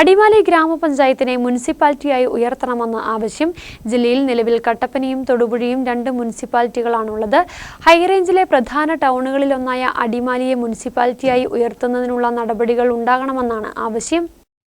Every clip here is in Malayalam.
അടിമാലി ഗ്രാമപഞ്ചായത്തിനെ മുനിസിപ്പാലിറ്റിയായി ഉയർത്തണമെന്ന ആവശ്യം ജില്ലയിൽ നിലവിൽ കട്ടപ്പനയും തൊടുപുഴയും രണ്ട് മുനിസിപ്പാലിറ്റികളാണുള്ളത്. ഹൈറേഞ്ചിലെ പ്രധാന ടൗണുകളിലൊന്നായ അടിമാലിയെ മുനിസിപ്പാലിറ്റിയായി ഉയർത്തുന്നതിനുള്ള നടപടികൾ ഉണ്ടാകണമെന്നാണ് ആവശ്യം.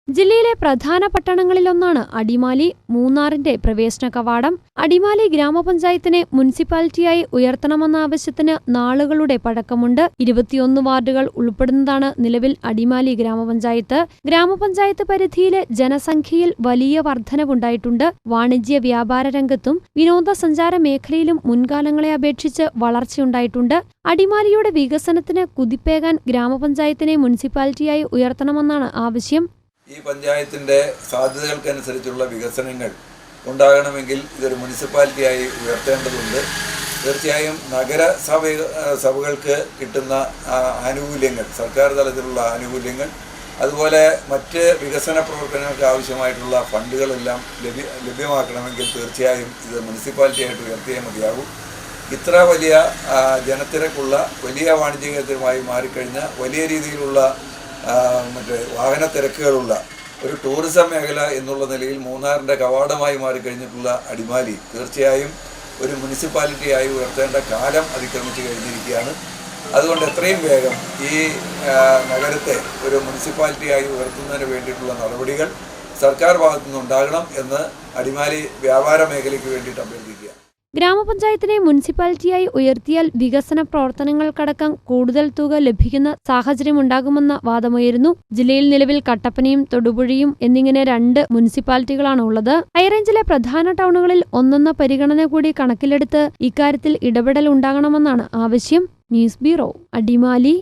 ജില്ലയിലെ പ്രധാന പട്ടണങ്ങളിലൊന്നാണ് അടിമാലി മൂന്നാറിന്റെ പ്രവേശന കവാടം. അടിമാലി ഗ്രാമപഞ്ചായത്തിനെ മുനിസിപ്പാലിറ്റിയായി ഉയർത്തണമെന്ന ആവശ്യത്തിന് നാളുകളുടെ പഴക്കമുണ്ട്. ഇരുപത്തിയൊന്ന് വാർഡുകൾ ഉൾപ്പെടുന്നതാണ് നിലവിൽ അടിമാലി ഗ്രാമപഞ്ചായത്ത്. ഗ്രാമപഞ്ചായത്ത് പരിധിയിലെ ജനസംഖ്യയിൽ വലിയ വർധനവുണ്ടായിട്ടുണ്ട്. വാണിജ്യ വ്യാപാര രംഗത്തും വിനോദസഞ്ചാര മേഖലയിലും മുൻകാലങ്ങളെ അപേക്ഷിച്ച് വളർച്ചയുണ്ടായിട്ടുണ്ട്. അടിമാലിയുടെ വികസനത്തിന് കുതിപ്പേകാൻ ഗ്രാമപഞ്ചായത്തിനെ മുനിസിപ്പാലിറ്റിയായി ഉയർത്തണമെന്നാണ് ആവശ്യം. ഈ പഞ്ചായത്തിന്റെ സാധ്യതകൾക്കനുസരിച്ചുള്ള വികസനങ്ങൾ ഉണ്ടാകണമെങ്കിൽ ഇതൊരു മുനിസിപ്പാലിറ്റിയായി ഉയർത്തേണ്ടതുണ്ട്. തീർച്ചയായും നഗരസഭ സഭകൾക്ക് കിട്ടുന്ന ആനുകൂല്യങ്ങൾ സർക്കാർ തലത്തിലുള്ള ആനുകൂല്യങ്ങൾ അതുപോലെ മറ്റ് വികസന പ്രവർത്തനങ്ങൾക്ക് ആവശ്യമായിട്ടുള്ള ഫണ്ടുകളെല്ലാം ലഭ്യ ലഭ്യമാക്കണമെങ്കിൽ തീർച്ചയായും ഇത് മുനിസിപ്പാലിറ്റിയായിട്ട് ഉയർത്തിയേ മതിയാകും. ഇത്ര വലിയ ജനത്തിരക്കുള്ള വലിയ വാണിജ്യ കേന്ദ്രമായി മാറിക്കഴിഞ്ഞ വലിയ രീതിയിലുള്ള മറ്റേ വാഹന തിരക്കുകളുള്ള ഒരു ടൂറിസം മേഖല എന്നുള്ള നിലയിൽ മൂന്നാറിന്റെ കവാടമായി മാറിക്കഴിഞ്ഞിട്ടുള്ള അടിമാലി തീർച്ചയായും ഒരു മുനിസിപ്പാലിറ്റിയായി ഉയർത്തേണ്ട കാലം അതിക്രമിച്ചു കഴിഞ്ഞിരിക്കുകയാണ്. അതുകൊണ്ട് എത്രയും വേഗം ഈ നഗരത്തെ ഒരു മുനിസിപ്പാലിറ്റിയായി ഉയർത്തുന്നതിന് വേണ്ടിയിട്ടുള്ള നടപടികൾ സർക്കാർ ഭാഗത്തു എന്ന് അടിമാലി വ്യാപാര മേഖലയ്ക്ക് വേണ്ടിയിട്ട് അഭ്യർത്ഥിക്കുക ഗ്രാമപഞ്ചായത്തിനെ മുനിസിപ്പാലിറ്റിയായി ഉയർത്തിയാൽ വികസന പ്രവർത്തനങ്ങൾക്കടക്കം കൂടുതൽ തുക ലഭിക്കുന്ന സാഹചര്യമുണ്ടാകുമെന്ന വാദമുയരുന്നു. ജില്ലയിൽ നിലവിൽ കട്ടപ്പനയും തൊടുപുഴയും എന്നിങ്ങനെ രണ്ട് മുനിസിപ്പാലിറ്റികളാണ് ഉള്ളത് ഹൈറേഞ്ചിലെ പ്രധാന ടൗണുകളിൽ ഒന്നെന്ന പരിഗണന കൂടി കണക്കിലെടുത്ത് ഇക്കാര്യത്തിൽ ഇടപെടൽ ഉണ്ടാകണമെന്നാണ് ആവശ്യം. News bureau Adimali.